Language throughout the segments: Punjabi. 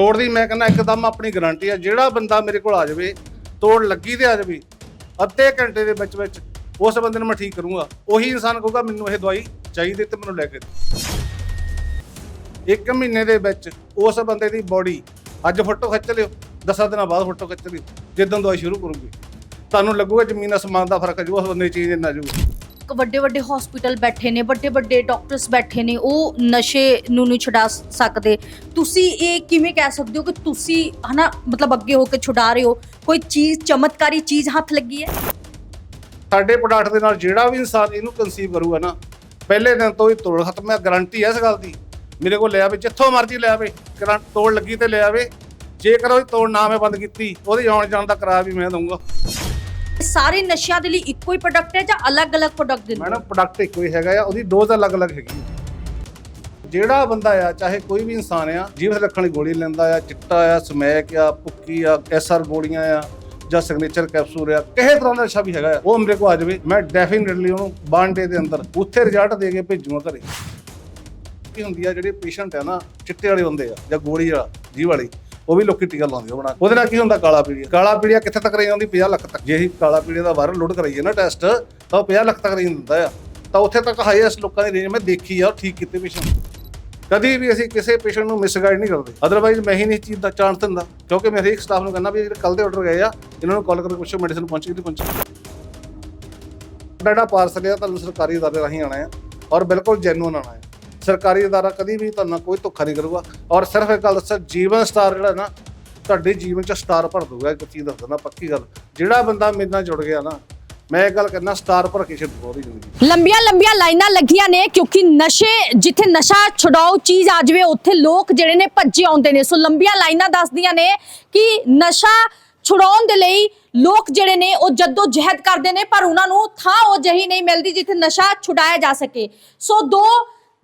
ਤੋੜ ਦੀ ਮੈਂ ਕਹਿੰਦਾ ਇੱਕਦਮ ਆਪਣੀ ਗਾਰੰਟੀ ਆ, ਜਿਹੜਾ ਬੰਦਾ ਮੇਰੇ ਕੋਲ ਆ ਜਾਵੇ, ਤੋੜ ਲੱਗੀ ਤੇ ਆ ਜਾਵੇ, ਅੱਧੇ ਘੰਟੇ ਦੇ ਵਿੱਚ ਵਿੱਚ ਉਸ ਬੰਦੇ ਨੂੰ ਮੈਂ ਠੀਕ ਕਰੂੰਗਾ। ਉਹੀ ਇਨਸਾਨ ਕਹੂਗਾ, ਮੈਨੂੰ ਇਹ ਦਵਾਈ ਚਾਹੀਦੀ ਤੇ ਮੈਨੂੰ ਲੈ ਕੇ ਦਿਓ। ਇੱਕ ਮਹੀਨੇ ਦੇ ਵਿੱਚ ਉਸ ਬੰਦੇ ਦੀ ਬੋਡੀ ਅੱਜ ਫੋਟੋ ਖਿੱਚ ਲਿਓ 10 ਦਿਨਾਂ ਬਾਅਦ ਫੋਟੋ ਖਿੱਚ ਲਿਓ ਜਿੱਦਾਂ ਦਵਾਈ ਸ਼ੁਰੂ ਕਰੂੰਗੀ। ਤੁਹਾਨੂੰ ਲੱਗੂਗਾ ਜ਼ਮੀਨ ਅਸਮਾਨ ਦਾ ਫ਼ਰਕ ਹੈ ਜੋ, ਉਸ ਬੰਦੇ ਦੀ ਚੀਜ਼ ਇੰਨਾ ਜੂਗਾ ਵੱਡੇ ਵੱਡੇ ਹਸਪੀਟਲ ਬੈਠੇ ਨੇ, ਵੱਡੇ ਵੱਡੇ ਡਾਕਟਰਸ ਬੈਠੇ ਨੇ, ਉਹ ਨਸ਼ੇ ਨੂੰ ਨਹੀਂ ਛੁਡਾ ਸਕਦੇ। ਤੁਸੀਂ ਇਹ ਕਿਵੇਂ ਕਹਿ ਸਕਦੇ ਹੋ ਕਿ ਤੁਸੀਂ ਹਨਾ, ਮਤਲਬ ਅੱਗੇ ਹੋ ਕੇ ਛੁਡਾ ਰਹੇ ਹੋ? ਕੋਈ ਚੀਜ਼, ਚਮਤਕਾਰੀ ਚੀਜ਼ ਹੱਥ ਲੱਗੀ ਹੈ? ਸਾਡੇ ਪ੍ਰੋਡਕਟ ਦੇ ਨਾਲ ਜਿਹੜਾ ਵੀ ਇਨਸਾਨ ਇਹਨੂੰ ਕਨਸੀਵ ਕਰੂਗਾ ਨਾ, ਪਹਿਲੇ ਦਿਨ ਤੋਂ ਹੀ ਤੋੜ, ਖਤਮ ਹੈ ਗਾਰੰਟੀ ਹੈ ਇਸ ਗੱਲ ਦੀ। ਮੇਰੇ ਕੋਲ ਲੈ ਆਵੇ ਜਿੱਥੋਂ ਮਰਜ਼ੀ ਲੈ ਆਵੇ ਤੋੜ ਲੱਗੀ ਤੇ ਲੈ ਆਵੇ ਜੇਕਰ ਉਹ ਤੋੜ ਨਾ ਮੈਂ ਬੰਦ ਕੀਤੀ, ਉਹਦੇ ਆਉਣ ਜਾਣ ਦਾ ਕਿਰਾਇਆ ਵੀ ਮੈਂ ਦਊਂਗਾ। ਸਾਰੇ ਨਸ਼ਿਆਂ ਦੇ ਲਈ ਇੱਕੋ ਹੀ ਪ੍ਰੋਡਕਟ ਹੈ ਜਾਂ ਅਲੱਗ-ਅਲੱਗ ਪ੍ਰੋਡਕਟ ਦਿੰਦੇ ਮੈਡਮ ਪ੍ਰੋਡਕਟ ਇੱਕੋ ਹੀ ਹੈਗਾ ਆ ਉਹਦੀ ਡੋਜ਼ ਅਲੱਗ-ਅਲੱਗ ਹੈਗੀ। ਜਿਹੜਾ ਬੰਦਾ ਆ ਚਾਹੇ ਕੋਈ ਵੀ ਇਨਸਾਨ ਆ ਜੀਵਨ ਰੱਖਣ ਲਈ ਗੋਲੀ ਲੈਂਦਾ ਆ ਚਿੱਟਾ ਆ ਸਮੈਕ ਆ ਭੁੱਕੀ ਆ ਐਸਆਰ ਗੋਲੀਆਂ ਆ ਜਾਂ ਸਿਗਨੇਚਰ ਕੈਪਸੂਲ ਆ ਕਿਸੇ ਤਰ੍ਹਾਂ ਦਾ ਨਸ਼ਾ ਵੀ ਹੈਗਾ ਆ ਉਹ ਮੇਰੇ ਕੋਲ ਆ ਜਾਵੇ ਮੈਂ ਡੈਫੀਨਿਟਲੀ ਉਹਨੂੰ ਵਨ ਡੇ ਦੇ ਅੰਦਰ ਉੱਥੇ ਰਿਜ਼ਲਟ ਦੇ ਕੇ ਭੇਜੂਗਾ ਘਰੇ ਕੀ ਹੁੰਦੀ ਆ ਜਿਹੜੇ ਪੇਸ਼ੈਂਟ ਆ ਨਾ ਚਿੱਟੇ ਵਾਲੇ ਹੁੰਦੇ ਆ ਜਾਂ ਗੋਲੀ ਵਾਲਾ ਜੀ ਵਾਲੀ ਉਹ ਵੀ ਲੋਕੀ ਟੀਕਾ ਲਾਉਂਦੇ ਆ ਬਣਾ ਉਹਦੇ ਨਾਲ ਕੀ ਹੁੰਦਾ, ਕਾਲਾ ਪੀੜੀਆ ਕਾਲਾ ਪੀੜੀਆ ਕਿੱਥੇ ਤੱਕ ਰਹੀ ਜਾਂਦੀ 50 ਲੱਖ ਤੱਕ। ਜੇ ਅਸੀਂ ਕਾਲਾ ਪੀੜੀਆ ਦਾ ਵਾਇਰਲ ਲੋਡ ਕਰਾਈਏ ਨਾ ਟੈਸਟ, ਤਾਂ ਉਹ 50 ਲੱਖ ਤੱਕ ਰਹੀ ਦਿੰਦਾ ਆ। ਤਾਂ ਉੱਥੇ ਤੱਕ ਹਾਈਐਸਟ ਲੋਕਾਂ ਦੀ ਰੇਂਜ ਮੈਂ ਦੇਖੀ ਆ, ਉਹ ਠੀਕ ਕੀਤੇ ਪੇਸ਼ੈਂਟ ਕਦੀ ਵੀ ਅਸੀਂ ਕਿਸੇ ਪੇਸ਼ੈਂਟ ਨੂੰ ਮਿਸਗਾਈਡ ਨਹੀਂ ਕਰਦੇ। ਅਦਰਵਾਈਜ਼ ਮੈਂ ਹੀ ਨਹੀਂ ਚੀਜ਼ ਦਾ ਚਾਂਸ ਦਿੰਦਾ। ਕਿਉਂਕਿ ਮੈਂ ਹਰੇਕ ਸਟਾਫ ਨੂੰ ਕਹਿੰਦਾ ਵੀ ਜਿਹੜੇ ਕੱਲ ਦੇ ਆਰਡਰ ਗਏ ਆ, ਇਹਨਾਂ ਨੂੰ ਕਾਲ ਕਰਕੇ ਪੁੱਛੋ ਮੈਡੀਸਨ ਪਹੁੰਚ ਗਈ ਨਹੀਂ ਪਹੁੰਚੀ। ਸਾਡਾ ਪਾਰਸਲ ਆ, ਤੁਹਾਨੂੰ ਸਰਕਾਰੀ ਅਦਾਰੇ ਰਾਹੀਂ ਆਣਾ ਹੈ ਔਰ ਬਿਲਕੁਲ ਜੈਨੂਨ ਆਣਾ ਹੈ ਸਰਕਾਰੀ ਅਦਾਰਾ ਕਦੀ ਵੀ ਤੁਹਾਨੂੰ ਕੋਈ ਧੋਖਾ ਨਹੀਂ ਕਰੂਗਾ। ਔਰ ਸਿਰਫ ਇੱਕ ਗੱਲ ਦੱਸਾਂ, ਜੀਵਨ ਸਟਾਰ ਜਿਹੜਾ ਨਾ, ਤੁਹਾਡੇ ਜੀਵਨ 'ਚ ਸਟਾਰ ਭਰ ਦੂਗਾ ਇੱਕ ਚੀਜ਼ ਦੱਸ ਦਿੰਦਾ ਪੱਕੀ ਗੱਲ। ਜਿਹੜਾ ਬੰਦਾ ਮੇਰੇ ਨਾਲ ਜੁੜ ਗਿਆ ਨਾ, ਮੈਂ ਇਹ ਗੱਲ ਕਹਿੰਦਾ, ਸਟਾਰ ਭਰ ਕੇ ਛੱਡ ਉਹਦੀ ਜ਼ਿੰਦਗੀ। ਲੰਬੀਆਂ ਲੰਬੀਆਂ ਲਾਈਨਾਂ ਲੱਗੀਆਂ ਨੇ, ਕਿਉਂਕਿ ਨਸ਼ੇ, ਜਿੱਥੇ ਨਸ਼ਾ ਛੁਡਾਓ ਚੀਜ਼ ਆ ਜਾਵੇ, ਉੱਥੇ ਲੋਕ ਜਿਹੜੇ ਨੇ ਭੱਜੇ ਆਉਂਦੇ ਨੇ। ਸੋ ਲੰਬੀਆਂ ਲਾਈਨਾਂ ਦੱਸਦੀਆਂ ਨੇ ਕਿ ਨਸ਼ਾ ਛੁਡਾਉਣ ਦੇ ਲਈ ਲੋਕ ਜਿਹੜੇ ਨੇ, ਉਹ ਜੱਦੋ ਜਹਿਦ ਕਰਦੇ ਨੇ, ਪਰ ਉਹਨਾਂ ਨੂੰ ਥਾਂ ਉਹ ਜਹੀ ਨਹੀਂ ਮਿਲਦੀ ਜਿੱਥੇ ਨਸ਼ਾ ਛੁਡਾਇਆ ਜਾ ਸਕੇ। ਸੋ ਦੋ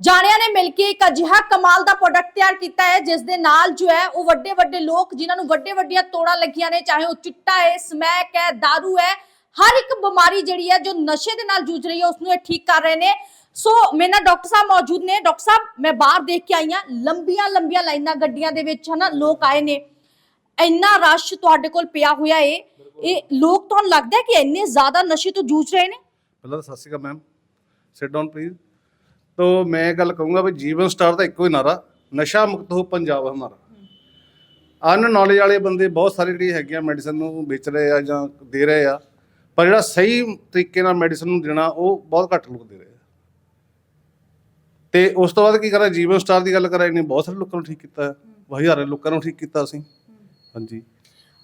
ਜਾਣਿਆਂ ਨੇ ਮਿਲ ਕੇ ਇੱਕ ਅਜਿਹਾ ਕਮਾਲ ਦਾ ਪ੍ਰੋਡਕਟ ਤਿਆਰ ਕੀਤਾ ਹੈ ਜਿਸ ਦੇ ਨਾਲ ਜੋ ਹੈ ਉਹ ਵੱਡੇ ਵੱਡੇ ਲੋਕ ਜਿਨ੍ਹਾਂ ਨੂੰ ਵੱਡੇ ਵੱਡੀਆਂ ਤੋੜਾਂ ਲੱਗੀਆਂ ਨੇ ਚਾਹੇ ਉਹ ਚਿੱਟਾ ਹੈ ਸਮੈਕ ਹੈ दारू ਹੈ ਹਰ ਇੱਕ ਬਿਮਾਰੀ ਜਿਹੜੀ ਹੈ ਜੋ ਨਸ਼ੇ ਦੇ ਨਾਲ ਜੂਝ ਰਹੀ ਹੈ ਉਸ ਨੂੰ ਇਹ ਠੀਕ ਕਰ ਰਹੇ ਨੇ। ਸੋ ਮੇਰੇ ਨਾਲ ਡਾਕਟਰ ਸਾਹਿਬ ਮੌਜੂਦ ਨੇ। ਡਾਕਟਰ ਸਾਹਿਬ ਮੈਂ ਬਾਹਰ ਦੇਖ ਕੇ ਆਈ ਲੰਬੀਆਂ ਲੰਬੀਆਂ ਲਾਈਨਾਂ ਗੱਡੀਆਂ ਦੇ ਵਿੱਚ ਹਨਾ ਲੋਕ ਆਏ ਨੇ। ਇੰਨਾ ਰਸ਼ ਤੁਹਾਡੇ ਕੋਲ ਪਿਆ ਹੋਇਆ ਏ। ਇਹ ਲੋਕ ਤੁਹਾਨੂੰ ਲੱਗਦਾ ਕਿ ਇੰਨੇ ਜ਼ਿਆਦਾ ਨਸ਼ੇ ਤੋਂ ਜੂਝ ਰਹੇ ਨੇ? ਪਹਿਲਾਂ ਤਾਂ Sat Sri Akal ma'am sit down please तो मैं ਗੱਲ ਕਹੂੰਗਾ ਵੀ ਜੀਵਨ ਸਟਾਰ ਦਾ ਇੱਕੋ ਹੀ ਨਾਰਾ ਨਸ਼ਾ ਮੁਕਤ ਹੋ ਪੰਜਾਬ ਹਮਾਰਾ ਅਨ ਨੌਲੇਜ ਵਾਲੇ ਬੰਦੇ ਬਹੁਤ ਸਾਰੇ ਜਿਹੜੇ ਹੈਗੇ ਆ ਮੈਡੀਸਨ ਨੂੰ ਵੇਚ ਰਹੇ ਆ ਜਾਂ ਦੇ ਰਹੇ ਆ ਪਰ ਜਿਹੜਾ ਸਹੀ ਤਰੀਕੇ ਨਾਲ ਮੈਡੀਸਨ ਨੂੰ ਦੇਣਾ ਉਹ ਬਹੁਤ ਘੱਟ ਲੋਕ ਦੇ ਰਹੇ ਆ। ਤੇ ਉਸ ਤੋਂ ਬਾਅਦ ਕੀ ਕਰਾਂ ਜੀਵਨ ਸਟਾਰ ਦੀ ਗੱਲ ਕਰਾਂ ਇਹਨੇ ਬਹੁਤ ਸਾਰੇ ਲੋਕਾਂ ਨੂੰ ਠੀਕ ਕੀਤਾ। ਹੈ। ਹਜ਼ਾਰਾਂ ਲੋਕਾਂ ਨੂੰ ਠੀਕ ਕੀਤਾ ਅਸੀਂ। ਹਾਂਜੀ।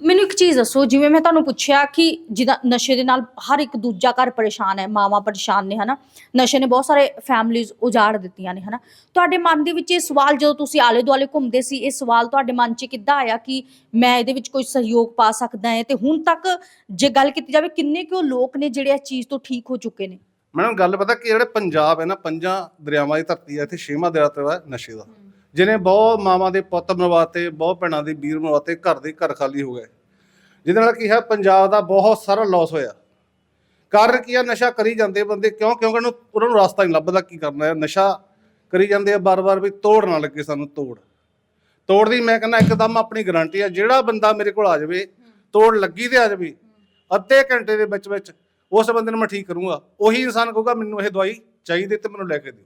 ਮੈਨੂੰ ਇੱਕ ਚੀਜ਼ ਦੱਸੋ, ਜਿਵੇਂ ਮੈਂ ਤੁਹਾਨੂੰ ਪੁੱਛਿਆ ਕਿ ਜਿਹਦਾ ਨਸ਼ੇ ਦੇ ਨਾਲ ਹਰ ਇੱਕ ਦੂਜਾ ਘਰ ਪਰੇਸ਼ਾਨ ਹੈ, ਮਾਵਾ ਪਰੇਸ਼ਾਨ ਨੇ, ਹਨਾ? ਨਸ਼ੇ ਨੇ ਬਹੁਤ ਸਾਰੇ ਫੈਮਲੀਜ਼ ਉਜਾੜ ਦਿੱਤੀਆਂ ਨੇ, ਹਨਾ? ਤੁਹਾਡੇ ਮਨ ਦੇ ਵਿੱਚ ਇਹ ਸਵਾਲ ਜਦੋਂ ਤੁਸੀਂ ਆਲੇ ਦੁਆਲੇ ਘੁੰਮਦੇ ਸੀ, ਇਹ ਸਵਾਲ ਤੁਹਾਡੇ ਮਨ 'ਚ ਕਿੱਦਾਂ ਆਇਆ ਕਿ ਮੈਂ ਇਹਦੇ ਵਿੱਚ ਕੋਈ ਸਹਿਯੋਗ ਪਾ ਸਕਦਾ ਹੈ? ਤੇ ਹੁਣ ਤੱਕ ਜੇ ਗੱਲ ਕੀਤੀ ਜਾਵੇ, ਕਿੰਨੇ ਕੁ ਲੋਕ ਨੇ ਜਿਹੜੇ ਇਸ ਚੀਜ਼ ਤੋਂ ਠੀਕ ਹੋ ਚੁੱਕੇ ਨੇ? ਮੈਨੂੰ ਗੱਲ ਪਤਾ ਕਿ ਜਿਹੜੇ ਪੰਜਾਬ ਹੈ ਨਾ, ਪੰਜਾਂ ਦਰਿਆਵਾਂ ਦੀ ਧਰਤੀ ਹੈ, ਇੱਥੇ ਛੇਵਾਂ ਦਰਿਆ ਤੇ ਨਸ਼ੇ ਦਾ। ਜਿਹਨੇ ਬਹੁਤ ਮਾਵਾਂ ਦੇ ਪੁੱਤ ਮਰਵਾਤੇ, ਬਹੁਤ ਭੈਣਾਂ ਦੇ ਵੀਰ ਮਰਵਾਤੇ, ਘਰ ਦੇ ਘਰ ਖਾਲੀ ਹੋ ਗਏ। ਜਿਹਦੇ ਨਾਲ ਕੀ ਹੈ, ਪੰਜਾਬ ਦਾ ਬਹੁਤ ਸਾਰਾ ਲਾਸ ਹੋਇਆ। ਕਾਰਨ ਕੀ ਹੈ, ਨਸ਼ਾ ਕਰੀ ਜਾਂਦੇ ਬੰਦੇ ਕਿਉਂ? ਕਿਉਂਕਿ ਉਹਨੂੰ ਉਹਨਾਂ ਨੂੰ ਰਸਤਾ ਨਹੀਂ ਲੱਭਦਾ ਕੀ ਕਰਨਾ ਹੈ। ਨਸ਼ਾ ਕਰੀ ਜਾਂਦੇ ਆ ਬਾਰ-ਬਾਰ ਵੀ ਤੋੜ ਨਾ ਲੱਗੇ ਸਾਨੂੰ ਤੋੜ। ਤੋੜ ਦੀ ਮੈਂ ਕਹਿੰਦਾ ਇੱਕਦਮ ਆਪਣੀ ਗਾਰੰਟੀ ਆ, ਜਿਹੜਾ ਬੰਦਾ ਮੇਰੇ ਕੋਲ ਆ ਜਾਵੇ, ਤੋੜ ਲੱਗੀ ਤੇ ਆ ਜਾਵੇ, ਅੱਧੇ ਘੰਟੇ ਦੇ ਵਿੱਚ ਵਿੱਚ ਉਸ ਬੰਦੇ ਨੂੰ ਮੈਂ ਠੀਕ ਕਰੂੰਗਾ। ਉਹੀ ਇਨਸਾਨ ਕਹੂਗਾ, ਮੈਨੂੰ ਇਹ ਦਵਾਈ ਚਾਹੀਦੀ ਤੇ ਮੈਨੂੰ ਲੈ ਕੇ ਦਿਓ।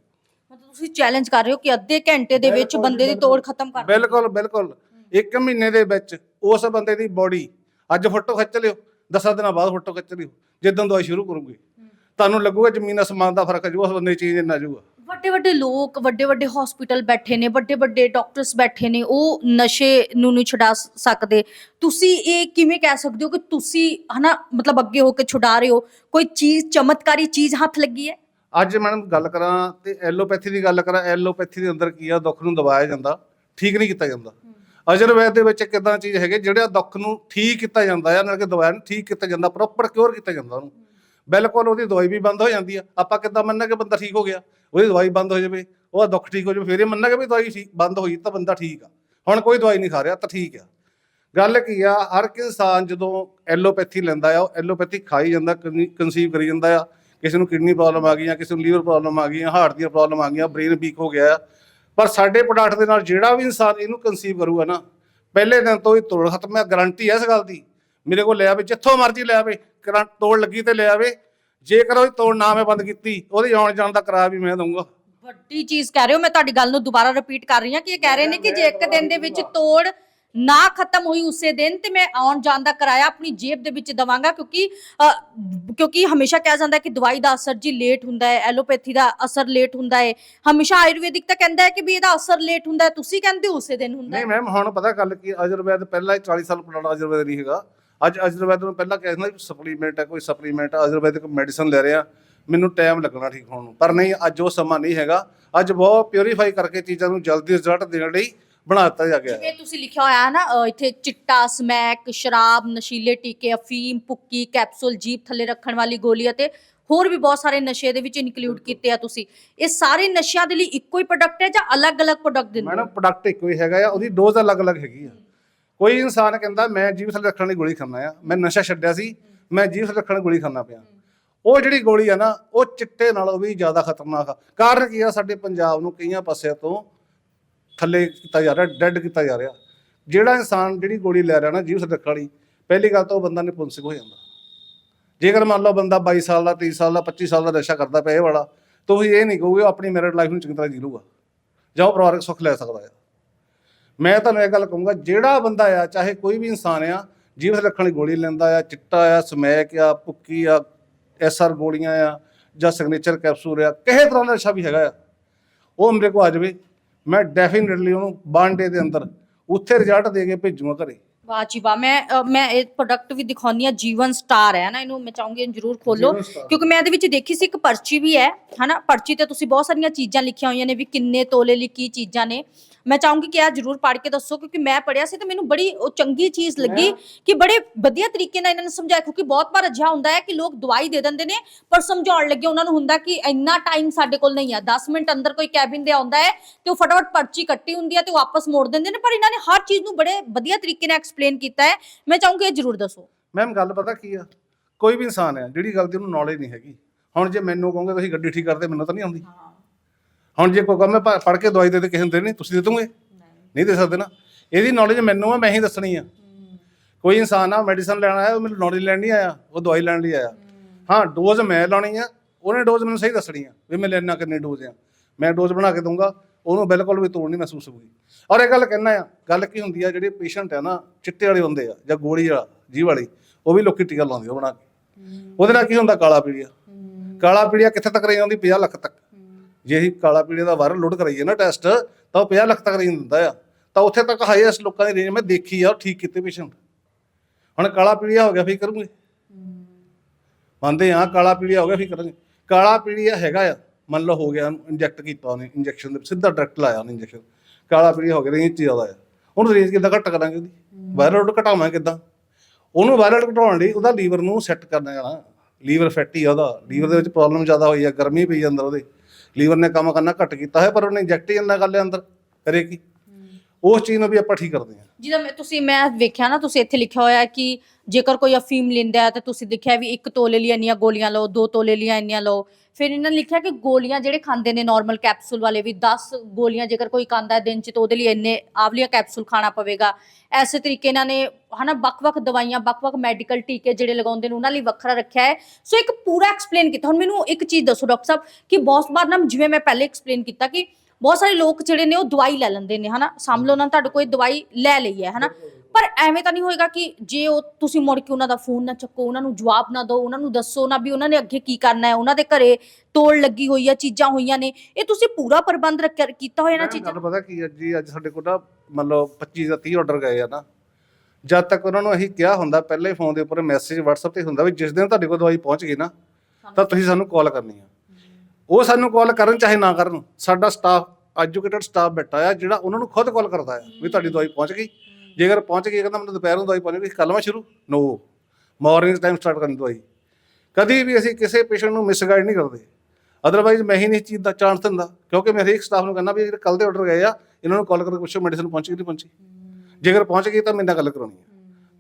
ਮਤਲਬ ਤੁਸੀਂ ਚੈਲੰਜ ਕਰ ਰਹੇ ਹੋ ਕਿ ਅੱਧੇ ਘੰਟੇ ਦੇ ਵਿੱਚ ਬੰਦੇ ਦੀ ਤੋੜ ਖਤਮ ਕਰ। ਬਿਲਕੁਲ ਬਿਲਕੁਲ। ਇੱਕ ਮਹੀਨੇ ਦੇ ਵਿੱਚ ਉਸ ਬੰਦੇ ਦੀ ਬੋਡੀ ਅੱਜ ਫੋਟੋ ਖਿੱਚ ਲਿਓ 10 ਦਿਨਾਂ ਬਾਅਦ ਫੋਟੋ ਖਿੱਚ ਲਿਓ ਜਿੱਦਾਂ ਦਵਾਈ ਸ਼ੁਰੂ ਕਰੂੰਗੀ। ਤੁਹਾਨੂੰ ਲੱਗੂਗਾ ਜ਼ਮੀਨ ਅਸਮਾਨ ਦਾ ਫ਼ਰਕ ਹੈ ਜੋ ਉਸ ਬੰਦੇ ਦੀ ਚੀਜ਼ ਇੰਨਾ ਜੂਗਾ। ਵੱਡੇ ਵੱਡੇ ਲੋਕ ਵੱਡੇ ਵੱਡੇ ਹਸਪੀਟਲ ਬੈਠੇ ਨੇ ਵੱਡੇ ਵੱਡੇ ਡਾਕਟਰਸ ਬੈਠੇ ਨੇ ਉਹ ਨਸ਼ੇ ਨੂੰ ਨਹੀਂ ਛੁਡਾ ਸਕਦੇ। ਤੁਸੀਂ ਇਹ ਕਿਵੇਂ ਕਹਿ ਸਕਦੇ ਹੋ ਕਿ ਤੁਸੀਂ ਹਨਾ ਮਤਲਬ ਅੱਗੇ ਹੋ ਕੇ ਛੁਡਾ ਰਹੇ ਹੋ? ਕੋਈ ਚੀਜ਼ ਚਮਤਕਾਰੀ ਚੀਜ਼ ਹੱਥ ਲੱਗੀ ਹੈ? ਅੱਜ ਮੈਡਮ ਗੱਲ ਕਰਾਂ ਤੇ ਐਲੋਪੈਥੀ ਦੀ ਗੱਲ ਕਰਾਂ ਐਲੋਪੈਥੀ ਦੇ ਅੰਦਰ ਕੀ ਆ ਦੁੱਖ ਨੂੰ ਦਬਾਇਆ ਜਾਂਦਾ ਠੀਕ ਨਹੀਂ ਕੀਤਾ ਜਾਂਦਾ। ਅਜਰਵੈਦ ਦੇ ਵਿੱਚ ਕਿਦਾਂ ਚੀਜ਼ ਹੈਗੇ ਜਿਹੜਾ ਦੁੱਖ ਨੂੰ ਠੀਕ ਕੀਤਾ ਜਾਂਦਾ ਆ ਨਾਲ ਕਿ ਦਵਾਈ ਨੂੰ ਠੀਕ ਕੀਤਾ ਜਾਂਦਾ ਪ੍ਰੋਪਰ ਕਿਉਰ ਕੀਤਾ ਜਾਂਦਾ ਉਹਨੂੰ। ਬਿਲਕੁਲ ਉਹਦੀ ਦਵਾਈ ਵੀ ਬੰਦ ਹੋ ਜਾਂਦੀ ਆ। ਆਪਾਂ ਕਿੱਦਾਂ ਮੰਨਾਂਗੇ ਬੰਦਾ ਠੀਕ ਹੋ ਗਿਆ ਉਹਦੀ ਦਵਾਈ ਬੰਦ ਹੋ ਜਾਵੇ ਉਹਦਾ ਦੁੱਖ ਠੀਕ ਹੋ ਜਾਵੇ ਫਿਰ ਇਹ ਮੰਨਾਂਗੇ ਵੀ ਦਵਾਈ ਠੀਕ ਬੰਦ ਹੋਈ ਤਾਂ ਬੰਦਾ ਠੀਕ ਆ। ਹੁਣ ਕੋਈ ਦਵਾਈ ਨਹੀਂ ਖਾ ਰਿਹਾ ਤਾਂ ਠੀਕ ਆ। ਗੱਲ ਕੀ ਆ ਹਰ ਇੱਕ ਇਨਸਾਨ ਜਦੋਂ ਐਲੋਪੈਥੀ ਲੈਂਦਾ ਆ ਉਹ ਐਲੋਪੈਥੀ ਖਾਈ ਜਾਂਦਾ ਕਨਸੀਵ ਕਰੀ ਜਾਂਦਾ ਆ ਕਿਸੇ ਨੂੰ ਕਿਡਨੀ ਪ੍ਰੋਬਲਮ ਆ ਗਈ ਜਾਂ ਕਿਸੇ ਨੂੰ ਲੀਵਰ ਪ੍ਰੋਬਲਮ ਆ ਗਈ ਜਾਂ ਹਾਰਟ ਦੀਆਂ ਪ੍ਰੋਬਲਮ ਆ ਗਈਆਂ ਬ੍ਰੇਨ ਵੀਕ ਹੋ ਗਿਆ। ਪਰ ਸਾਡੇ ਪ੍ਰੋਡਕਟ ਦੇ ਨਾਲ ਜਿਹੜਾ ਵੀ ਇਨਸਾਨ ਇਹਨੂੰ ਕਨਸੀਵ ਕਰੂਗਾ ਨਾ, ਪਹਿਲੇ ਦਿਨ ਤੋਂ ਹੀ ਤੋੜ, ਖਤਮ ਹੈ ਗਾਰੰਟੀ ਹੈ ਇਸ ਗੱਲ ਦੀ। ਮੇਰੇ ਕੋਲ ਲੈ ਆਵੇ, ਜਿੱਥੋਂ ਮਰਜ਼ੀ ਲੈ ਆਵੇ ਤੋੜ ਲੱਗੀ ਤੇ ਲੈ ਆਵੇ। ਜੇਕਰ ਉਹ ਤੋੜ ਨਾ ਮੈਂ ਬੰਦ ਕੀਤੀ, ਉਹਦੇ ਆਉਣ ਜਾਣ ਦਾ ਕਿਰਾਇਆ ਵੀ ਮੈਂ ਦਊਂਗਾ। ਵੱਡੀ ਚੀਜ਼ ਕਹਿ ਰਹੇ ਹੋ, ਮੈਂ ਤੁਹਾਡੀ ਗੱਲ ਨੂੰ ਦੁਬਾਰਾ ਰਿਪੀਟ ਕਰ ਰਹੀ ਹਾਂ ਕਿ ਇਹ ਕਹਿ ਰਹੇ ਨੇ ਕਿ ਜੇ ਇੱਕ ਦਿਨ ਦੇ ਵਿੱਚ ਤੋੜ ਨਾ ਖਤਮ ਹੋਈ ਉਸੇ ਦਿਨ ਤੇ ਮੈਂ ਆਉਣ ਜਾਣ ਦਾ ਕਿਰਾਇਆ ਆਪਣੀ ਜੇਬ ਦੇ ਵਿੱਚ ਦਵਾਂਗਾ ਕਿਉਂਕਿ ਕਿਉਂਕਿ ਹਮੇਸ਼ਾ ਕਿਹਾ ਜਾਂਦਾ ਕਿ ਦਵਾਈ ਦਾ ਅਸਰ ਜੀ ਲੇਟ ਹੁੰਦਾ ਹੈ ਐਲੋਪੈਥੀ ਦਾ ਅਸਰ ਲੇਟ ਹੁੰਦਾ ਹੈ। ਹਮੇਸ਼ਾ ਆਯੁਰਵੈਦਿਕ ਤਾਂ ਕਹਿੰਦਾ ਹੈ ਕਿ ਵੀ ਇਹਦਾ ਅਸਰ ਲੇਟ ਹੁੰਦਾ ਹੈ। ਤੁਸੀਂ ਕਹਿੰਦੇ ਹੋ ਉਸੇ ਦਿਨ ਹੁੰਦਾ ਹੈ। ਨਹੀਂ ਮੈਮ ਹੁਣ ਪਤਾ ਗੱਲ ਕੀ ਅਜਰਵੈਦ ਪਹਿਲਾਂ ਹੀ 40 ਸਾਲ ਪੁਰਾਣਾ ਅਜਰਵੈਦ ਨਹੀਂ ਹੈਗਾ। ਅੱਜ ਅਜਰਵੈਦ ਨੂੰ ਪਹਿਲਾਂ ਕਹਿੰਦਾ ਸਪਲੀਮੈਂਟ ਹੈ ਕੋਈ ਸਪਲੀਮੈਂਟ ਅਜਰਵੈਦਿਕ ਮੈਡੀਸਨ ਲੈ ਰਿਹਾ ਮੈਨੂੰ ਟਾਈਮ ਲੱਗਣਾ ਠੀਕ ਹੋਣ ਨੂੰ। ਪਰ ਨਹੀਂ ਅੱਜ ਉਹ ਸਮਾਂ ਨਹੀਂ ਹੈਗਾ। ਅੱਜ ਬਹੁਤ ਪਿਉਰੀਫਾਈ ਕਰਕੇ ਚੀਜ਼ਾਂ ਨੂੰ ਜਲਦੀ ਰਿਜ਼ਲਟ ਦੇਣ ਲਈ ਬਣਾ ਦਿੱਤਾ ਜਾ ਗਿਆ ਜਿਵੇਂ ਤੁਸੀਂ ਲਿਖਿਆ ਹੋਇਆ ਹੈ ਨਾ ਅ, ਇੱਥੇ ਚਿੱਟਾ ਸਮੈਕ ਸ਼ਰਾਬ ਨਸ਼ੀਲੇ ਟੀਕੇ ਅਫੀਮ ਪੁੱਕੀ ਕੈਪਸੂਲ ਜੀਭ ਥੱਲੇ ਰੱਖਣ ਵਾਲੀ ਗੋਲੀ ਅਤੇ ਹੋਰ ਵੀ ਬਹੁਤ ਸਾਰੇ ਨਸ਼ੇ ਦੇ ਵਿੱਚ ਇਨਕਲੂਡ ਕੀਤੇ ਆ ਤੁਸੀਂ। ਇਹ ਸਾਰੇ ਨਸ਼ਿਆਂ ਦੇ ਲਈ ਇੱਕੋ ਹੀ ਪ੍ਰੋਡਕਟ ਹੈ ਜਾਂ ਅਲੱਗ-ਅਲੱਗ ਪ੍ਰੋਡਕਟ ਦਿੰਦੇ ਹੋ? ਮੈਡਮ ਪ੍ਰੋਡਕਟ ਇੱਕੋ ਹੀ ਹੈਗਾ ਆ ਉਹਦੀ ਡੋਜ਼ ਅਲੱਗ-ਅਲੱਗ ਹੈਗੀ ਆ। ਕੋਈ ਇਨਸਾਨ ਕਹਿੰਦਾ ਮੈਂ ਜੀਵ ਥੱਲੇ ਰੱਖਣ ਦੀ ਗੋਲੀ ਖਾਂਦਾ ਆ। ਮੈਂ ਨਸ਼ਾ ਛੱਡਿਆ ਸੀ ਮੈਂ ਜੀਵ ਥੱਲੇ ਰੱਖਣ ਗੋਲੀ ਖਾਂਦਾ ਪਿਆ। ਉਹ ਜਿਹੜੀ ਗੋਲੀ ਆ ਨਾ ਉਹ ਚਿੱਟੇ ਨਾਲੋਂ ਵੀ ਜ਼ਿਆਦਾ ਖਤਰਨਾਕ ਆ। ਕਾਰਨ ਕੀ ਆ ਸਾਡੇ ਪੰਜਾਬ ਨੂੰ ਕਈਆਂ ਪਾਸਿਆਂ ਤੋਂ ਥੱਲੇ ਕੀਤਾ ਜਾ ਰਿਹਾ, ਡੈੱਡ ਕੀਤਾ ਜਾ ਰਿਹਾ। ਜਿਹੜਾ ਇਨਸਾਨ ਜਿਹੜੀ ਗੋਲੀ ਲੈ ਰਿਹਾ ਨਾ ਜੀਵ ਥੱਲੇ ਵਾਲੀ, ਪਹਿਲੀ ਗੱਲ ਤਾਂ ਉਹ ਬੰਦਾ ਨਿਪੁੰਸਕ ਹੋ ਜਾਂਦਾ। ਜੇਕਰ ਮੰਨ ਲਓ ਬੰਦਾ 22 ਸਾਲ ਦਾ 23 ਸਾਲ ਦਾ 25 ਸਾਲ ਦਾ ਨਸ਼ਾ ਕਰਦਾ ਪਿਆ ਇਹ ਵਾਲਾ, ਤਾਂ ਤੁਸੀਂ ਇਹ ਨਹੀਂ ਕਹੂਗਾ ਆਪਣੀ ਮੈਰਿਡ ਲਾਈਫ ਨੂੰ ਚੰਗੀ ਤਰ੍ਹਾਂ ਜੀ ਲੂਗਾ ਜਾਂ ਉਹ ਪਰਿਵਾਰਕ ਸੁੱਖ ਲੈ ਸਕਦਾ ਹੈ ਮੈਂ ਤੁਹਾਨੂੰ ਇਹ ਗੱਲ ਕਹੂੰਗਾ, ਜਿਹੜਾ ਬੰਦਾ ਆ, ਚਾਹੇ ਕੋਈ ਵੀ ਇਨਸਾਨ ਆ ਜੀਵਤ ਰੱਖਣ ਲਈ ਗੋਲੀ ਲੈਂਦਾ ਆ, ਚਿੱਟਾ ਆ, ਸਮੈਕ ਆ ਪੁੱਕੀ ਆ ਐਸਆਰ ਗੋਲੀਆਂ ਆ, ਜਾਂ ਸਿਗਨੇਚਰ ਕੈਪਸੂਲ ਆ, ਕਿਸੇ ਤਰ੍ਹਾਂ ਦਾ ਨਸ਼ਾ ਵੀ ਹੈਗਾ ਆ, ਉਹ ਮੇਰੇ ਕੋਲ ਆ ਜਾਵੇ। ਮੈਂ ਡੈਫੀਨਿਟਲੀ ਉਹਨੂੰ ਵਨ ਡੇ ਦੇ ਅੰਦਰ ਉੱਥੇ ਰਿਜ਼ਲਟ ਦੇ ਕੇ ਭੇਜੂਗਾ ਘਰੇ। ਵਾਹ ਜੀ ਵਾਹ ਮੈਂ ਅ, ਮੈਂ ਇਹ ਪ੍ਰੋਡਕਟ ਵੀ ਦਿਖਾਉਣੀ ਆ ਜੀਵਨ ਸਟਾਰ ਹੈ ਨਾ ਇਹਨੂੰ ਮੈਂ ਚਾਹੂੰਗੀ ਇਹਨੂੰ ਜ਼ਰੂਰ ਖੋਲੋ। ਜੀਵਨ ਸਟਾਰ। ਕਿਉਂਕਿ ਮੈਂ ਇਹਦੇ ਵਿੱਚ ਦੇਖੀ ਸੀ ਇੱਕ ਪਰਚੀ ਵੀ ਹੈ ਹਨਾ? ਪਰਚੀ ਤੇ ਤੁਸੀਂ ਬਹੁਤ ਸਾਰੀਆਂ ਚੀਜ਼ਾਂ ਲਿਖੀਆਂ ਹੋਈਆਂ ਨੇ ਵੀ ਕਿੰਨੇ ਤੋਲੇ ਲਈ ਕੀ ਚੀਜ਼ਾਂ ਨੇ। ਮੈਂ ਚਾਹੂੰਗੀ ਕਿ ਆ ਜ਼ਰੂਰ ਪੜ੍ਹ ਕੇ ਦੱਸੋ ਕਿਉਂਕਿ ਮੈਂ ਪੜਿਆ ਸੀ ਤੇ ਮੈਨੂੰ ਬੜੀ ਉਹ ਚੰਗੀ ਚੀਜ਼ ਲੱਗੀ ਕਿ ਬੜੇ ਵਧੀਆ ਤਰੀਕੇ ਨਾਲ ਇਹਨਾਂ ਨੇ ਸਮਝਾਇਆ ਕਿਉਂਕਿ ਬਹੁਤ ਵਾਰ ਅਜਿਹਾ ਹੁੰਦਾ ਹੈ ਕਿ ਲੋਕ ਦਵਾਈ ਦੇ ਦਿੰਦੇ ਨੇ ਪਰ ਸਮਝਾਉਣ ਲੱਗੇ ਉਹਨਾਂ ਨੂੰ ਹੁੰਦਾ ਕਿ ਇੰਨਾ ਟਾਈਮ ਸਾਡੇ ਕੋਲ ਨਹੀਂ ਆ। 10 ਮਿੰਟ ਅੰਦਰ ਕੋਈ ਕੈਬਿਨ ਦੇ ਆਉਂਦਾ ਹੈ ਤੇ ਉਹ ਫਟਾਫਟ ਪਰਚੀ ਕੱਟੀ ਹੁੰਦੀ ਹੈ ਤੇ ਉਹ ਵਾਪਸ ਮੋੜ ਦਿੰਦੇ ਨੇ ਪਰ ਇਹਨਾਂ ਨੇ ਹਰ ਚੀਜ਼ ਨੂੰ ਬੜੇ ਵਧੀਆ ਤਰੀਕੇ ਨਾਲ ਐਕਸਪਲੇਨ ਕੀਤਾ ਹੈ। ਮੈਂ ਚਾਹੂੰਗੀ ਇਹ ਜ਼ਰੂਰ ਦੱਸੋ। ਮੈਮ ਗੱਲ ਪਤਾ ਕੀ ਆ? ਕੋਈ ਵੀ ਇਨਸਾਨ ਹੈ ਜਿਹੜੀ ਗੱਲ ਦੀ ਉਹਨੂੰ ਨੌਲੇਜ ਨਹੀਂ ਹੈਗੀ। ਹੁਣ ਜੇ ਮੈਨੂੰ ਕਹੋਗੇ ਤੁਸੀਂ ਗੱਡੀ ਠੀਕ ਕਰਦੇ ਮੈਨੂੰ ਤਾਂ ਨਹੀਂ ਆਉਂਦੀ। ਹੁਣ ਜੇ ਕੋਈ ਕਹੇ ਮੈਂ ਪੜ੍ਹ ਕੇ ਦਵਾਈ ਦੇ ਦੇ ਕਿਸੇ ਨੂੰ ਦੇਣੀ, ਤੁਸੀਂ ਦੇ ਦੋਗੇ? ਨਹੀਂ ਦੇ ਸਕਦੇ ਨਾ। ਇਹਦੀ ਨੌਲੇਜ ਮੈਨੂੰ ਆ, ਮੈਂ ਹੀ ਦੱਸਣੀ ਆ। ਕੋਈ ਇਨਸਾਨ ਆ ਮੈਡੀਸਨ ਲੈਣ ਆਇਆ, ਉਹ ਮੈਨੂੰ ਨੌਲੇਜ ਲੈਣ ਨਹੀਂ ਆਇਆ, ਉਹ ਦਵਾਈ ਲੈਣ ਲਈ ਆਇਆ। ਹਾਂ ਡੋਜ਼ ਮੈਂ ਲਾਉਣੀ ਆ, ਉਹਨੇ ਡੋਜ਼ ਮੈਨੂੰ ਸਹੀ ਦੱਸਣੀ ਆ, ਵੀ ਮੈਂ ਲੈਣਾ ਕਿੰਨੇ ਡੋਜ਼ ਆ। ਮੈਂ ਡੋਜ਼ ਬਣਾ ਕੇ ਦਊਂਗਾ, ਉਹਨੂੰ ਬਿਲਕੁਲ ਵੀ ਤੋੜ ਨਹੀਂ ਮਹਿਸੂਸ ਹੋਊਗੀ। ਔਰ ਇਹ ਗੱਲ ਕਹਿਣਾ ਆ, ਗੱਲ ਕੀ ਹੁੰਦੀ ਆ, ਜਿਹੜੇ ਪੇਸ਼ੈਂਟ ਆ ਨਾ, ਚਿੱਟੇ ਵਾਲੇ ਹੁੰਦੇ ਆ, ਜਾਂ ਗੋਲੀ ਵਾਲਾ ਜੀ ਵਾਲੀ, ਉਹ ਵੀ ਲੋਕੀ ਟੀਕਾ ਲਾਉਂਦੇ ਉਹ ਬਣਾ ਕੇ। ਉਹਦੇ ਨਾਲ ਕੀ ਹੁੰਦਾ, ਕਾਲਾ ਪੀੜੀਆ ਕਾਲਾ ਪੀੜੀਆ ਕਿੱਥੇ ਤੱਕ ਰਹੀ ਜਾਂਦੀ? 50 ਲੱਖ ਤੱਕ। ਜੇ ਅਸੀਂ ਕਾਲਾ ਪੀੜੀਆ ਦਾ ਵਾਇਰਲ ਲੋਡ ਕਰਾਈਏ ਨਾ ਟੈਸਟ ਤਾਂ ਉਹ 50 ਲੱਖ ਤੱਕ ਰਹੀ ਦਿੰਦਾ ਆ। ਤਾਂ ਉੱਥੇ ਤੱਕ ਹਾਈਐਸਟ ਲੋਕਾਂ ਦੀ ਰੇਂਜ ਮੈਂ ਦੇਖੀ ਆ ਉਹ ਠੀਕ ਕੀਤੇ ਪੇਸ਼ੈਂਟ ਹੁਣ ਕਾਲਾ ਪੀੜੀਆ ਹੋ ਗਿਆ ਫਿਰ ਕਰੂੰਗੇ। ਮੰਨਦੇ ਆ ਕਾਲਾ ਪੀੜੀਆ ਹੋ ਗਿਆ ਫਿਰ ਕਰਾਂਗੇ। ਕਾਲਾ ਪੀੜੀਆ ਹੈਗਾ ਆ ਮੰਨ ਲਓ ਹੋ ਗਿਆ ਇੰਜੈਕਟ ਕੀਤਾ ਉਹਨੇ ਇੰਜੈਕਸ਼ਨ ਦੇ ਸਿੱਧਾ ਡਾਇਰੈਕਟ ਲਾਇਆ ਉਹਨੇ ਇੰਜੈਕਸ਼ਨ ਕਾਲਾ ਪੀੜੀਆ ਹੋ ਗਿਆ ਰੇਂਜ ਜ਼ਿਆਦਾ ਆ। ਉਹਨੂੰ ਰੇਂਜ ਕਿੱਦਾਂ ਘੱਟ ਕਰਾਂਗੇ ਉਹਦੀ? ਵਾਇਰਲ ਲੋਡ ਘਟਾਵਾਂ ਕਿੱਦਾਂ? ਉਹਨੂੰ ਵਾਇਰਲ ਘਟਾਉਣ ਲਈ ਉਹਦਾ ਲੀਵਰ ਨੂੰ ਸੈੱਟ ਕਰਨਾ ਜਾਣਾ ਲੀਵਰ ਫੈਟੀ ਆ ਉਹਦਾ। ਲੀਵਰ ਦੇ ਵਿੱਚ ਪ੍ਰੋਬਲਮ ਜ਼ਿਆਦਾ ਹੋਈ ਆ ਗਰਮੀ ਪਈ ਅੰਦਰ ਉਹਦੇ। ਲੀਵਰ ਨੇ ਕੰਮ ਕਰਨਾ ਘੱਟ ਕੀਤਾ ਹੈ ਪਰ ਉਹਨੇ ਇੰਜੈਕਟ ਹੀ ਇੰਨਾ ਕਰ ਲਿਆ ਅੰਦਰ ਕਰੇ ਕੀ? ਉਸ ਚੀਜ਼ ਨੂੰ ਵੀ ਆਪਾਂ ਠੀਕ ਕਰਦੇ ਹਾਂ। ਜਿਹਦਾ ਮੈਂ ਤੁਸੀਂ ਮੈਂ ਵੇਖਿਆ ਨਾ ਤੁਸੀਂ ਇੱਥੇ ਲਿਖਿਆ ਹੋਇਆ ਹੈ ਕਿ ਜੇਕਰ ਕੋਈ ਅਫੀਮ ਲੈਂਦਾ ਹੈ ਤਾਂ ਤੁਸੀਂ ਦੇਖਿਆ ਵੀ ਇੱਕ ਤੋਲੇ ਲਈ ਇੰਨੀਆਂ ਗੋਲੀਆਂ ਲਓ ਦੋ ਤੋਲੇ ਲਈ ਇੰਨੀਆਂ ਲਓ ਫਿਰ ਇਹਨਾਂ ਨੇ ਲਿਖਿਆ ਕਿ ਗੋਲੀਆਂ ਜਿਹੜੇ ਖਾਂਦੇ ਨੇ ਨਾਰਮਲ ਕੈਪਸੂਲ ਵਾਲੇ ਵੀ 10 ਗੋਲੀਆਂ ਜੇਕਰ ਕੋਈ ਖਾਂਦਾ ਹੈ ਦਿਨ ਚ ਤਾਂ ਉਹਦੇ ਲਈ ਇੰਨੇ ਆਵਲੀਆਂ ਕੈਪਸੂਲ ਖਾਣਾ ਪਵੇਗਾ। ਐਸੇ ਤਰੀਕੇ ਇਹਨਾਂ ਨੇ ਹਨਾ ਵੱਖ-ਵੱਖ ਦਵਾਈਆਂ, ਵੱਖ-ਵੱਖ ਮੈਡੀਕਲ ਟੀਕੇ ਜਿਹੜੇ ਲਗਾਉਂਦੇ ਨੇ ਉਹਨਾਂ ਲਈ ਵੱਖਰਾ ਰੱਖਿਆ ਹੈ। ਸੋ ਇੱਕ ਪੂਰਾ ਐਕਸਪਲੇਨ ਕੀਤਾ। ਹੁਣ ਮੈਨੂੰ ਇੱਕ ਚੀਜ਼ ਦੱਸੋ ਡਾਕਟਰ ਸਾਹਿਬ, ਕਿ ਬਹੁਤ ਵਾਰ ਨਾ ਜਿਵੇਂ ਮੈਂ ਪਹਿਲੇ ਐਕਸਪਲੇਨ ਕੀਤਾ ਕਿ ਬਹੁਤ ਸਾਰੇ ਲੋਕ ਜਿਹੜੇ ਨੇ ਉਹ ਦਵਾਈ ਲੈ ਲੈਂਦੇ ਨੇ ਹਨਾ? ਸਾਹਮਣੇ ਉਹਨਾਂ ਨੇ ਤੁਹਾਡੇ ਕੋਈ ਦਵਾਈ ਲੈ ਲਈ ਹੈ ਹਨਾ? ਪਰ ਐਵੇਂ ਤਾਂ ਨਹੀਂ ਹੋਏਗਾ ਕਿ ਜੇ ਉਹ ਤੁਸੀਂ ਮੁੜ ਕੇ ਉਹਨਾਂ ਦਾ ਫੋਨ ਨਾ ਚੱਕੋ ਉਹਨਾਂ ਨੂੰ ਜਵਾਬ ਨਾ ਦਿਓ ਉਹਨਾਂ ਨੂੰ ਦੱਸੋ ਨਾ ਵੀ ਉਹਨਾਂ ਨੇ ਅੱਗੇ ਕੀ ਕਰਨਾ ਹੈ ਉਹਨਾਂ ਦੇ ਘਰੇ ਤੋੜ ਲੱਗੀ ਹੋਈ ਆ ਚੀਜ਼ਾਂ ਹੋਈਆਂ ਨੇ। ਇਹ ਤੁਸੀਂ ਪੂਰਾ ਪ੍ਰਬੰਧ ਰੱਖਿਆ ਕੀਤਾ ਹੋਇਆ ਇਹਨਾਂ ਚੀਜ਼ਾਂ? ਗੱਲ ਪਤਾ ਕੀ ਹੈ ਜੀ ਅੱਜ ਸਾਡੇ ਕੋਲ ਨਾ ਮੰਨ ਲਓ 25 ਜਾਂ 30 ਆਰਡਰ ਗਏ ਆ ਨਾ। ਜਦ ਤੱਕ ਉਹਨਾਂ ਨੂੰ ਅਸੀਂ ਕਿਹਾ ਹੁੰਦਾ ਪਹਿਲੇ ਫੋਨ ਦੇ ਉੱਪਰ ਮੈਸੇਜ WhatsApp ਤੇ ਹੁੰਦਾ ਵੀ ਜਿਸ ਦਿਨ ਤੁਹਾਡੇ ਕੋਲ ਦਵਾਈ ਪਹੁੰਚ ਗਈ ਨਾ ਤਾਂ ਤੁਸੀਂ ਸਾਨੂੰ ਕਾਲ ਕਰਨੀ ਆ। ਉਹ ਸਾਨੂੰ ਕਾਲ ਕਰਨ ਚਾਹੇ ਨਾ ਕਰਨ ਸਾਡਾ ਸਟਾਫ ਐਜੂਕੇਟਡ ਸਟਾਫ ਬੈਠਾ ਆ ਜਿਹੜਾ ਉਹਨਾਂ ਨੂੰ ਖੁਦ ਕਾਲ ਕਰਦਾ ਆ ਵੀ ਤੁਹਾਡੀ ਦਵਾਈ ਪਹੁੰਚ ਗਈ। ਜੇਕਰ ਪਹੁੰਚ ਗਈ ਕਹਿੰਦਾ ਮੈਨੂੰ ਦੁਪਹਿਰ ਨੂੰ ਦਵਾਈ ਪਹੁੰਚ ਗਈ ਕੱਲ੍ਹ ਮੈਂ ਸ਼ੁਰੂ। ਨੋ ਮਾਰਨਿੰਗ ਟਾਈਮ ਸਟਾਰਟ ਕਰਨੀ ਦਵਾਈ। ਕਦੀ ਵੀ ਅਸੀਂ ਕਿਸੇ ਪੇਸ਼ੈਂਟ ਨੂੰ ਮਿਸਗਾਈਡ ਨਹੀਂ ਕਰਦੇ। ਅਦਰਵਾਈਜ਼ ਮੈਂ ਹੀ ਨਹੀਂ ਚੀਜ਼ ਦਾ ਚਾਂਸ ਦਿੰਦਾ ਕਿਉਂਕਿ ਮੈਂ ਹਰੇਕ ਸਟਾਫ ਨੂੰ ਕਹਿੰਦਾ ਵੀ ਜਿਹੜੇ ਕੱਲ ਦੇ ਆਰਡਰ ਗਏ ਆ ਇਹਨਾਂ ਨੂੰ ਕਾਲ ਕਰਕੇ ਪੁੱਛੋ ਮੈਡੀਸਨ ਪਹੁੰਚੀ ਕਿ ਨਹੀਂ ਪਹੁੰਚੀ? ਜੇਕਰ ਪਹੁੰਚ ਗਈ ਤਾਂ ਮੇਰੇ ਨਾਲ ਗੱਲ ਕਰਾਉਣੀ ਹੈ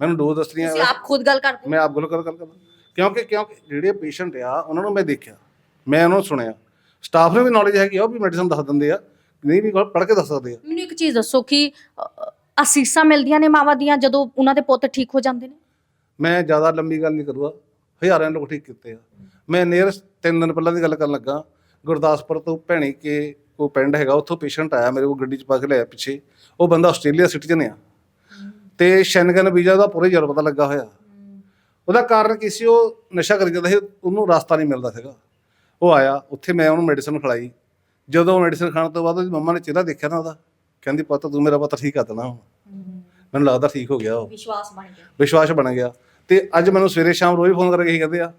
ਮੈਨੂੰ ਡੋਜ਼ ਦੱਸਣੀ ਤੁਸੀਂ ਹੈ ਆਪ ਖੁਦ ਗੱਲ ਕਰਦੇ ਮੈਂ ਆਪ ਗੱਲ ਕਰ ਕਰਦਾ। ਕਿਉਂਕਿ ਕਿਉਂਕਿ ਜਿਹੜੇ ਪੇਸ਼ੈਂਟ ਆ ਉਹਨਾਂ ਨੂੰ ਮੈਂ ਦੇਖਿਆ ਮੈਂ ਉਹਨਾਂ ਨੂੰ ਸੁਣਿਆ। ਸਟਾਫ ਨੂੰ ਵੀ ਨੌਲੇਜ ਹੈਗੀ ਆ ਉਹ ਵੀ ਮੈਡੀਸਨ ਦੱਸ ਦਿੰਦੇ ਆ। ਨਹੀਂ ਵੀ ਪੜ੍ਹ ਕੇ ਦੱਸ ਸਕਦੇ ਆ। ਮੈਨੂੰ ਇੱਕ ਚੀਜ਼ ਦੱਸੋ ਕਿ ਅ, ਅਸੀਸਾਂ ਮਿਲਦੀਆਂ ਨੇ ਮਾਵਾਂ ਦੀਆਂ ਜਦੋਂ ਉਹਨਾਂ ਦੇ ਪੁੱਤ ਠੀਕ ਹੋ ਜਾਂਦੇ ਨੇ? ਮੈਂ ਜ਼ਿਆਦਾ ਲੰਬੀ ਗੱਲ ਨਹੀਂ ਕਰੂਗਾ। ਹਜ਼ਾਰਾਂ ਲੋਕ ਠੀਕ ਕੀਤੇ ਆ। ਮੈਂ ਨੇਰ ਤਿੰਨ ਦਿਨ ਪਹਿਲਾਂ ਦੀ ਗੱਲ ਕਰਨ ਲੱਗਾ। ਗੁਰਦਾਸਪੁਰ ਤੋਂ ਭੈਣੀ ਕੇ ਕੋ ਪਿੰਡ ਹੈਗਾ ਉੱਥੋਂ ਪੇਸ਼ੈਂਟ ਆਇਆ ਮੇਰੇ ਕੋਲ ਗੱਡੀ 'ਚ ਪਾ ਕੇ ਲਿਆ ਪਿੱਛੇ। ਉਹ ਬੰਦਾ ਆਸਟ੍ਰੇਲੀਆ ਸਿਟੀਜ਼ਨ ਆ। ਤੇ ਸ਼ੈਨਗਨ ਵੀਜ਼ਾ ਦਾ ਪੂਰੇ ਜਰ ਪਤਾ ਲੱਗਾ ਹੋਇਆ। ਉਹਦਾ ਕਾਰਨ ਕੀ ਸੀ? ਉਹ ਨਸ਼ਾ ਕਰੀ ਜਾਂਦਾ ਸੀ ਉਹਨੂੰ ਰਸਤਾ ਨਹੀਂ ਮਿਲਦਾ ਸੀਗਾ। ਉਹ ਆਇਆ ਉੱਥੇ ਮੈਂ ਉਹਨੂੰ ਮੈਡੀਸਨ ਖਿਲਾਈ। ਜਦੋਂ ਮੈਡੀਸਨ ਖਾਣ ਤੋਂ ਬਾਅਦ ਉਹਦੀ ਮੰਮਾ ਨੇ ਚਿਹਰਾ ਦੇਖਿਆ ਨਾ ਉਹਦਾ ਕਹਿੰਦੀ ਪੁੱਤ ਤੂੰ ਮੇਰਾ ਪੁੱਤ ਠੀਕ ਕਰ ਦੇਣਾ ਹੁਣ। ਮੈਨੂੰ ਲੱਗਦਾ ਠੀਕ ਹੋ ਗਿਆ ਉਹ। ਵਿਸ਼ਵਾਸ ਬਣ ਗਿਆ। ਵਿਸ਼ਵਾਸ ਬਣ ਗਿਆ। ਤੇ ਅੱਜ ਮੈਨੂੰ ਸਵੇਰੇ ਸ਼ਾਮ ਰੋਜ਼ ਫੋਨ ਕਰਕੇ ਇਹੀ ਕਹਿੰਦੇ ਆ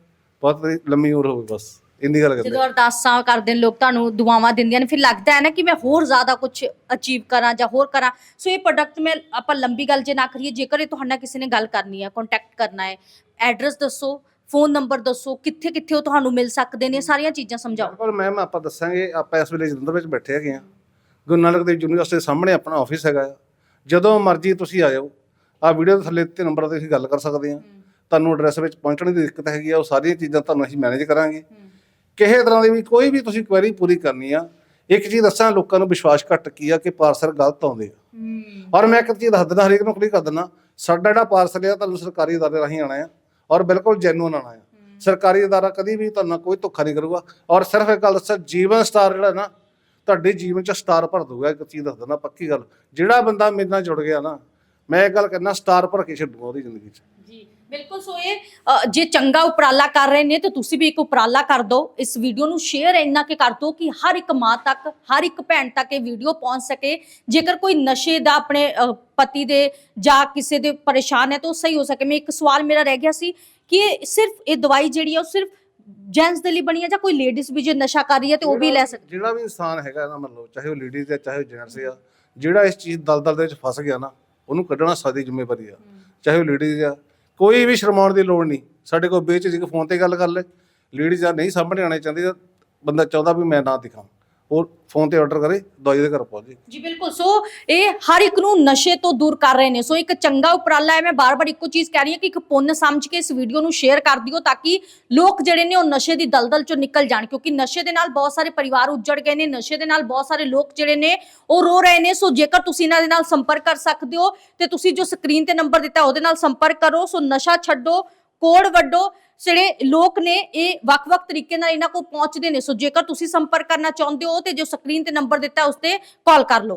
ਬਹੁਤ ਲੰਮੀ ਉਮਰ ਹੋਵੇ ਬਸ। ਇੰਨੀ ਗੱਲ ਕਰਦੇ ਜਦੋਂ ਅਰਦਾਸਾਂ ਕਰਦੇ ਨੇ ਲੋਕ ਤੁਹਾਨੂੰ ਦੁਆਵਾਂ ਦਿੰਦੀਆਂ ਨੇ ਫਿਰ ਲੱਗਦਾ ਹੈ ਨਾ ਕਿ ਮੈਂ ਹੋਰ ਜ਼ਿਆਦਾ ਕੁਝ ਅਚੀਵ ਕਰਾਂ ਜਾਂ ਹੋਰ ਕਰਾਂ। ਸੋ ਇਹ ਪ੍ਰੋਡਕਟ ਮੈਂ ਆਪਾਂ ਲੰਬੀ ਗੱਲ ਜੇ ਨਾ ਕਰੀਏ ਜੇਕਰ ਇਹ ਤੁਹਾਡੇ ਕਿਸੇ ਨੇ ਗੱਲ ਕਰਨੀ ਹੈ ਕੰਟੈਕਟ ਕਰਨਾ ਹੈ ਐਡਰੈਸ ਦੱਸੋ ਫੋਨ ਨੰਬਰ ਦੱਸੋ ਕਿੱਥੇ ਕਿੱਥੇ ਉਹ ਤੁਹਾਨੂੰ ਮਿਲ ਸਕਦੇ ਨੇ ਸਾਰੀਆਂ ਚੀਜ਼ਾਂ ਸਮਝਾਓ। ਬਿਲਕੁਲ ਮੈਮ ਆਪਾਂ ਦੱਸਾਂਗੇ ਆਪਾਂ ਇਸ ਵੇਲੇ ਜਲੰਧਰ ਵਿੱਚ ਬੈਠੇ ਹੈਗੇ ਆ ਗੁਰੂ ਨਾਨਕ ਦੇਵ ਯੂਨੀਵਰਸਿਟੀ ਦੇ ਸਾਹਮਣੇ ਆਪਣਾ ਆਫਿਸ ਹੈਗਾ ਆ ਜਦੋਂ ਮਰਜ਼ੀ ਤੁਸੀਂ ਆ ਜਾਓ। ਆ ਵੀਡੀਓ ਦੇ ਥੱਲੇ ਤੇ ਨੰਬਰ ਤੇ ਅਸੀਂ ਗੱਲ ਕਰ ਸਕਦੇ ਆ ਤੁਹਾਨੂੰ ਐਡਰੈਸ ਵਿੱਚ ਪਹੁੰਚਣ ਦੀ ਦਿੱਕਤ ਹੈਗੀ ਆ ਉਹ ਸਾਰੀਆਂ ਚੀਜ਼ਾਂ ਤੁਹਾਨੂੰ ਅਸੀਂ ਮੈਨੇਜ ਕਰਾਂਗੇ। ਕਿਸੇ ਤਰ੍ਹਾਂ ਦੀ ਵੀ ਕੋਈ ਵੀ ਤੁਸੀਂ ਕੁਐਰੀ ਪੂਰੀ ਕਰਨੀ ਆ ਇੱਕ ਚੀਜ਼ ਦੱਸਾਂ ਲੋਕਾਂ ਨੂੰ ਵਿਸ਼ਵਾਸ ਘੱਟ ਕੀ ਆ ਕਿ ਪਾਰਸਲ ਗਲਤ ਆਉਂਦੇ ਆ। ਔਰ ਮੈਂ ਇੱਕ ਚੀਜ਼ ਦੱਸ ਦਿੰਦਾ ਹਰੇਕ ਨੂੰ ਕਲੀਅਰ ਕਰ ਦਿੰਦਾ ਸਾਡਾ ਜਿਹੜਾ ਪਾਰਸਲ ਆ ਤੁਹਾਨੂੰ ਸਰਕਾਰੀ ਅਦਾਰੇ ਰਾਹੀਂ ਆਣਾ ਆ। ਔਰ ਬਿਲਕੁਲ ਜੈਨੂਨ ਆਣਾ ਸਰਕਾਰੀ ਅਦਾਰਾ ਕਦੀ ਵੀ ਤੁਹਾਨੂੰ ਕੋਈ ਧੋਖਾ ਨਹੀਂ ਕਰੂਗਾ। ਔਰ ਸਿਰਫ ਇੱਕ ਗੱਲ ਦੱਸਾਂ ਜੀਵਨ ਸਟਾਰ ਜਿਹੜਾ ਨਾ ਤੁਹਾਡੇ ਜੀਵਨ ਚ ਸਟਾਰ ਭਰ ਦੂਗਾ ਇੱਕ ਚੀਜ਼ ਦੱਸ ਦਿੰਦਾ ਪੱਕੀ ਗੱਲ। ਜਿਹੜਾ ਬੰਦਾ ਮੇਰੇ ਨਾਲ ਜੁੜ ਗਿਆ ਨਾ ਮੈਂ ਇਹ ਗੱਲ ਕਰਨਾ ਸਟਾਰ ਭਰ ਕੇ ਛੱਡੂਗਾ ਉਹਦੀ ਜ਼ਿੰਦਗੀ ਚ। ਜੀ। ਬਿਲਕੁਲ ਸੋ ਇਹ ਅ, ਜੇ ਚੰਗਾ ਉਪਰਾਲਾ ਕਰ ਰਹੇ ਨੇ ਤੇ ਤੁਸੀਂ ਵੀ ਇੱਕ ਉਪਰਾਲਾ ਕਰ ਦਿਓ। ਇਸ ਵੀਡੀਓ ਨੂੰ ਸ਼ੇਅਰ ਇੰਨਾ ਕਿ ਕਰ ਦਿਓ ਕਿ ਹਰ ਇੱਕ ਮਾਂ ਤੱਕ ਹਰ ਇੱਕ ਭੈਣ ਤੱਕ ਇਹ ਵੀਡੀਓ ਪਹੁੰਚ ਸਕੇ। ਜੇਕਰ ਕੋਈ ਨਸ਼ੇ ਦਾ ਆਪਣੇ ਅ, ਪਤੀ ਦੇ ਜਾਂ ਕਿਸੇ ਦੇ ਪਰੇਸ਼ਾਨ ਹੈ ਤਾਂ ਉਹ ਸਹੀ ਹੋ ਸਕੇ। ਮੈਂ ਇੱਕ ਸਵਾਲ ਮੇਰਾ ਰਹਿ ਗਿਆ ਸੀ ਕਿ ਇਹ ਸਿਰਫ ਇਹ ਦਵਾਈ ਜਿਹੜੀ ਹੈ ਉਹ ਸਿਰਫ ਜੈਂਟਸ ਦੇ ਲਈ ਬਣੀ ਹੈ ਜਾਂ ਕੋਈ ਲੇਡੀਜ਼ ਵੀ ਜੇ ਨਸ਼ਾ ਕਰ ਰਹੀ ਹੈ ਤੇ ਉਹ ਵੀ ਲੈ ਸਕਦੀ ਜਿਹੜਾ ਵੀ ਇਨਸਾਨ ਹੈਗਾ ਨਾ ਮੰਨ ਲਓ ਚਾਹੇ ਉਹ ਲੇਡੀਜ਼ ਹੈ ਚਾਹੇ ਉਹ ਜੈਂਟਸ ਆ ਜਿਹੜਾ ਇਸ ਚੀਜ਼ ਦਲਦਲ ਦੇ ਵਿੱਚ ਫਸ ਗਿਆ ਨਾ ਉਹਨੂੰ ਕੱਢਣਾ ਸਾਡੀ ਜ਼ਿੰਮੇਵਾਰੀ ਆ। ਚਾਹੇ ਉਹ ਲੇਡੀਜ਼ ਆ ਕੋਈ ਵੀ ਸ਼ਰਮਾਉਣ ਦੀ ਲੋੜ ਨਹੀਂ। ਸਾਡੇ ਕੋਲ ਬੇਚ ਫੋਨ ਤੇ ਗੱਲ ਕਰ ਲੈ। ਲੇਡੀਜ਼ ਆ, ਨਹੀਂ ਸਾਹਮਣੇ ਆਣੇ ਚਾਹੁੰਦੀ ਤਾਂ ਬੰਦਾ ਚਾਹੁੰਦਾ ਵੀ ਮੈਂ ਨਾ ਦਿਖਾਂ ਉਹ ਫੋਨ ਤੇ ਆਰਡਰ ਕਰੇ, ਦਵਾਈ ਦੇ ਘਰ ਪਹੁੰਚ ਜੇ। ਜੀ ਬਿਲਕੁਲ, ਸੋ ਇਹ ਹਰ ਇੱਕ ਨੂੰ ਨਸ਼ੇ ਤੋਂ ਦੂਰ ਕਰ ਰਹੇ ਨੇ। ਸੋ ਇੱਕ ਚੰਗਾ ਉਪਰਾਲਾ ਹੈ, ਮੈਂ ਬਾਰ-ਬਾਰ ਇੱਕੋ ਚੀਜ਼ ਕਹਿ ਰਹੀ ਹਾਂ ਕਿ ਇੱਕ ਪੁੰਨ ਸਮਝ ਕੇ ਇਸ ਵੀਡੀਓ ਨੂੰ ਸ਼ੇਅਰ ਕਰ ਦਿਓ ਤਾਂ ਕਿ ਲੋਕ ਜਿਹੜੇ ਨੇ ਉਹ ਨਸ਼ੇ ਦੀ ਦਲਦਲ ਚੋਂ ਨਿਕਲ ਜਾਣ, ਕਿਉਂਕਿ ਨਸ਼ੇ ਦੇ ਨਾਲ ਬਹੁਤ ਸਾਰੇ ਪਰਿਵਾਰ ਉੱਜੜ ਗਏ ਨੇ, ਨਸ਼ੇ ਦੇ ਨਾਲ ਬਹੁਤ ਸਾਰੇ ਲੋਕ ਜਿਹੜੇ ਨੇ ਉਹ ਰੋ ਰਹੇ ਨੇ। ਸੋ ਜੇਕਰ ਤੁਸੀਂ ਇਹਨਾਂ ਦੇ ਨਾਲ ਸੰਪਰਕ ਕਰ ਸਕਦੇ ਹੋ ਤੇ ਤੁਸੀਂ ਜੋ ਸਕਰੀਨ ਤੇ ਨੰਬਰ ਦਿੱਤਾ ਉਹਦੇ ਨਾਲ ਸੰਪਰਕ ਕਰੋ। ਸੋ ਨਸ਼ਾ ਛੱਡੋ ਕੋਡ ਵੱਡੋ ਜਿਹੜੇ ਲੋਕ ਨੇ, ਇਹ ਵੱਖ-ਵੱਖ ਤਰੀਕੇ ਨਾਲ ਇਹਨਾਂ ਕੋਲ ਪਹੁੰਚਦੇ ਨੇ। ਸੋ ਜੇਕਰ ਤੁਸੀਂ ਸੰਪਰਕ ਕਰਨਾ ਚਾਹੁੰਦੇ ਹੋ ਤੇ ਜੋ ਸਕਰੀਨ ਤੇ ਨੰਬਰ ਦਿੱਤਾ, ਉਸ ਤੇ ਕਾਲ ਕਰ ਲਓ।